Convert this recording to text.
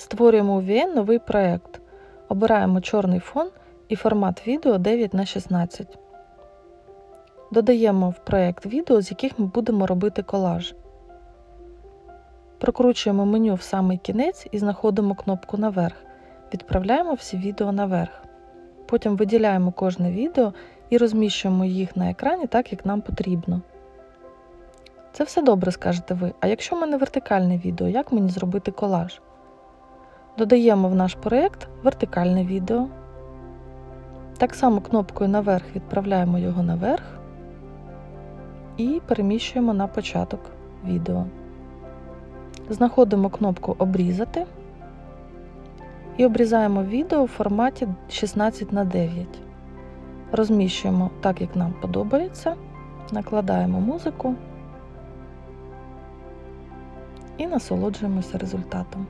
Створюємо у VN новий проєкт. Обираємо чорний фон і формат відео 9 на 16. Додаємо в проєкт відео, з яких ми будемо робити колаж. Прокручуємо меню в самий кінець і знаходимо кнопку наверх. Відправляємо всі відео наверх. Потім виділяємо кожне відео і розміщуємо їх на екрані так, як нам потрібно. Це все добре, скажете ви. А якщо в мене вертикальне відео, як мені зробити колаж? Додаємо в наш проєкт вертикальне відео. Так само кнопкою наверх відправляємо його наверх і переміщуємо на початок відео. Знаходимо кнопку Обрізати і обрізаємо відео в форматі 16 на 9. Розміщуємо так, як нам подобається, накладаємо музику і насолоджуємося результатом.